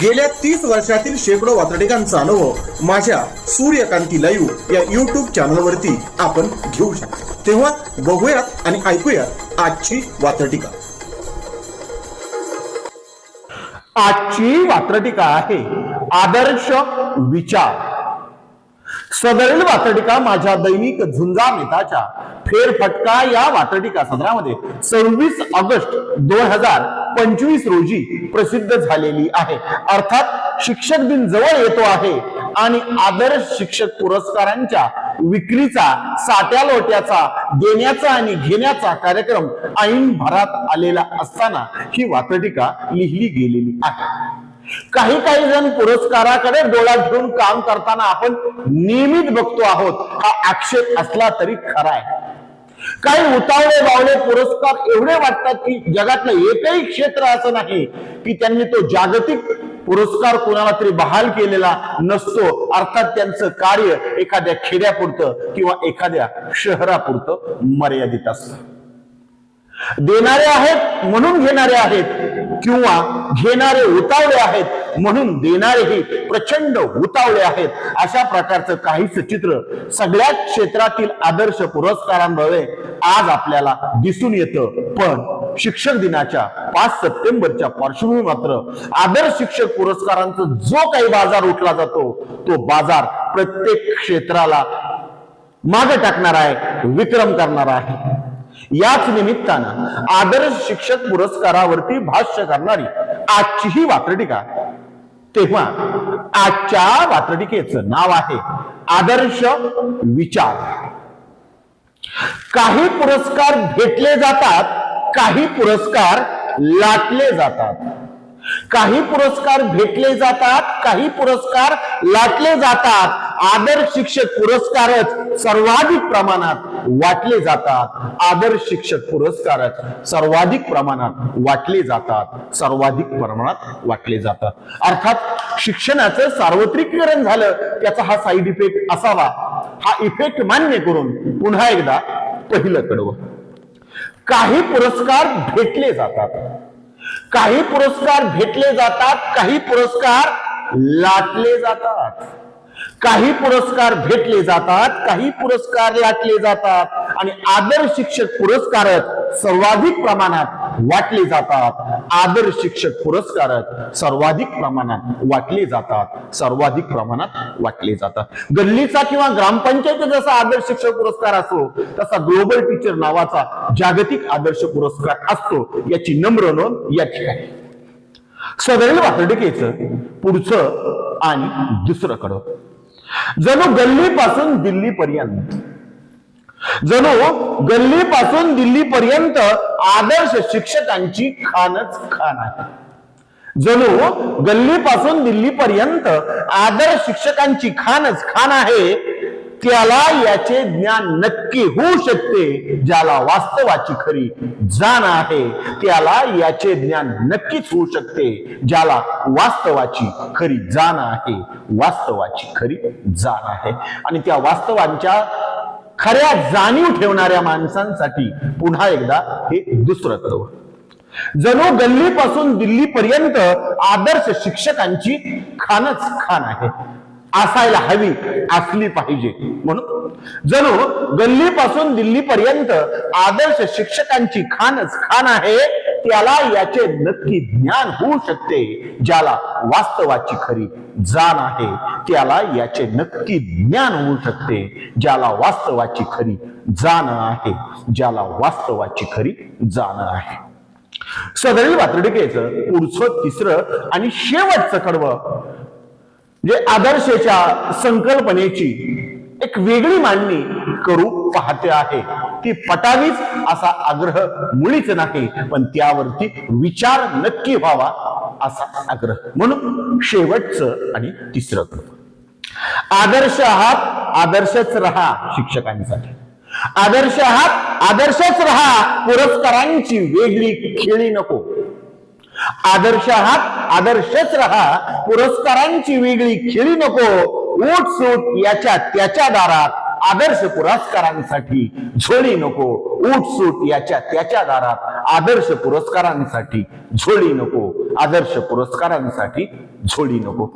गेल्या तीस वर्षातील शेकडो वातडिकांचा अनुभव माझ्या सूर्यकांती लाईव्ह या युट्यूब चॅनलवरती आपण घेऊ शकतो. तेव्हा बघूयात आणि ऐकूयात आजची वातडिका आजची वात्रटिका आहे आदर्श विचार. सदरील वात्रटिका माझ्या दैनिक झुंजा नेताच्या फेरफटका या वात्रटिका सदरामध्ये सव्वीस ऑगस्ट दोन हजार पंचवीस रोजी प्रसिद्ध झालेली आहे. अर्थात शिक्षक दिन जवळ येतो आहे आणि आदर्श शिक्षक पुरस्कारांच्या विक्रीचा साट्या लोट्याचा देण्याचा आणि घेण्याचा कार्यक्रम ऐन भरात आलेला असताना ही वातटिका लिहिली गेलेली आहे. काही काही जण पुरस्काराकडे डोळा घेऊन काम करताना आपण नियमित बघतो आहोत हा आक्षेप असला तरी खरा आहे. काही उतावळे बावळे पुरस्कार एवढे वाटतात की जगातलं एकही क्षेत्र असं नाही की त्यांनी तो जागतिक पुरस्कार कोणाला तरी बहाल केलेला नसतो. अर्थात त्यांचं कार्य एखाद्या खेड्यापुरतं किंवा एखाद्या शहरापुरतं मर्यादित असतं. देणारे आहेत म्हणून घेणारे आहेत. किंवा घेणारे उतावळे आहेत म्हणून देणारेही प्रचंड उतावळे आहेत. अशा प्रकारचं काहीच चित्र सगळ्याच क्षेत्रातील आदर्श पुरस्कारांमुळे आज आपल्याला दिसून येतं. पण शिक्षक दिनाच्या पाच सप्टेंबरच्या पार्श्वभूमी मात्र आदर्श शिक्षक पुरस्कारांचा जो काही बाजार उठला जातो तो बाजार प्रत्येक क्षेत्राला मागे टाकणार आहे विक्रम करणार आहे. याच निमित्तानं आदर्श शिक्षक पुरस्कारावरती भाष्य करणारी आजची ही वात्रटिका. तेव्हा आजच्या वात्रटिकेचं नाव आहे आदर्श विचार. काही पुरस्कार भेटले जातात काही पुरस्कार लाटले जातात. काही पुरस्कार भेटले जातात काही पुरस्कार लाटले जातात. आदर्श शिक्षक पुरस्कारच सर्वाधिक प्रमाणात वाटले जातात. आदर्श शिक्षक पुरस्कारच सर्वाधिक प्रमाणात वाटले जातात. सर्वाधिक प्रमाणात वाटले जातात. अर्थात शिक्षणाचं सार्वत्रिकीकरण झालं त्याचा हा साईड इफेक्ट असावा. हा इफेक्ट मान्य करून पुन्हा एकदा पहिलं कडवं. काही पुरस्कार भेटले जातात. काही पुरस्कार भेटले जातात काही पुरस्कार लाटले जातात. काही पुरस्कार भेटले जातात काही पुरस्कार लाटले जातात आणि आदर्श शिक्षक पुरस्कारक सर्वाधिक प्रमाणात वाटले जातात. आदर्श शिक्षक पुरस्कार सर्वाधिक प्रमाणात वाटले जातात. सर्वाधिक प्रमाणात वाटले जातात. गल्लीचा किंवा ग्रामपंचायत जसा आदर्श शिक्षक पुरस्कार असतो तसा ग्लोबल टीचर नावाचा जागतिक आदर्श पुरस्कार असतो याची नम्र नोंद या ठिकाणी. सदैव वातडिकेचं पुढचं आणि दुसरं कडं जणू गल्लीपासून दिल्लीपर्यंत. जणू गल्लीपासून दिल्लीपर्यंत आदर्श शिक्षकांची खानच खान आहे. जणू गल्लीपासून दिल्लीपर्यंत आदर्श शिक्षकांची खानच खान आहे. त्याला याचे ज्ञान नक्की होऊ शकते ज्याला वास्तवाची खरी जाण आहे त्याला याचे ज्ञान नक्कीच होऊ शकते ज्याला वास्तवाची खरी जाण आहे वास्तवाची खरी जाण आहे. आणि त्या वास्तवांच्या खऱ्या जाणीव ठेवणाऱ्या माणसांसाठी पुन्हा एकदा हे दुसरं तत्व. जणू गल्लीपासून दिल्लीपर्यंत आदर्श शिक्षकांची खानच खान आहे. असायला हवी. असली पाहिजे. म्हणून जणू गल्लीपासून दिल्लीपर्यंत आदर्श शिक्षकांची खानच खान आहे त्याला याचे नक्की ज्ञान होऊ शकते ज्याला वास्तवाची खरी जाण आहे त्याला याचे नक्की ज्ञान होऊ शकते ज्याला वास्तवाची खरी जाण आहे ज्याला वास्तवाची खरी जाण आहे. सदरील वात्रटिकेचं पुढचं तिसरं आणि शेवटचं कडवं जे आदर्शाच्या संकल्पनेची एक वेगळी मांडणी करू पाहते आहे. ती पटावीच असा आग्रह मुळीच नाही पण त्यावरती विचार नक्की व्हावा असा आग्रह. म्हणून शेवटचं आणि तिसरं आदर्श आहात आदर्शच राहा शिक्षकांसाठी. आदर्श आहात आदर्शच राहा पुरस्कारांची वेगळी खेळी नको. आदर्श आहात आदर्शच राहा. पुरस्कारांची वेगळी खेळी नको. ओट सूट याच्या त्याच्या दारात आदर्श पुरस्कारांसाठी झोळी नको. ऊट सूट याच्या त्याच्या दारात आदर्श पुरस्कारांसाठी झोळी नको. आदर्श पुरस्कारांसाठी झोळी नको.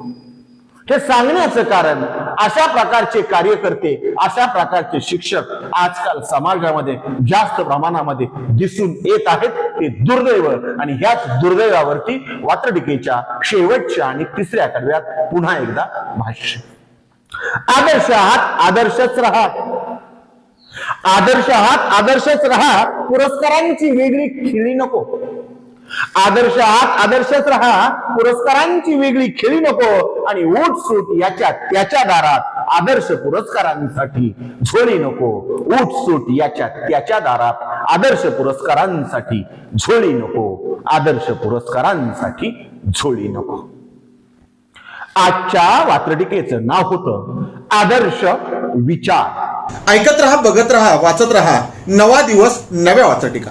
हे सांगण्याचं कारण अशा प्रकारचे कार्यकर्ते अशा प्रकारचे शिक्षक आजकाल समाजामध्ये जास्त प्रमाणामध्ये दिसून येत आहेत ते दुर्दैव. आणि ह्याच दुर्दैवावरती वात्रटिकेच्या शेवटच्या आणि तिसऱ्या कडव्यात पुन्हा एकदा भाष्य. आदर्श आहात आदर्शच राहा. आदर्श आहात आदर्शच राहा. पुरस्कारांची वेगळी खेळी नको. आदर्श आहात आदर्शच राहा. पुरस्कारांची वेगळी खेळी नको. आणि ओट सूट याच्या त्याच्या दारात आदर्श पुरस्कारांसाठी झोळी नको उठसूट याच्या त्याच्या दारात आदर्श पुरस्कारांसाठी झोळी नको आदर्श पुरस्कारांसाठी झोळी नको. आजच्या वात्रटिकेचं नाव होतं आदर्श विचार. ऐकत रहा बघत राहा वाचत राहा. नवा दिवस नव्या वाचटिका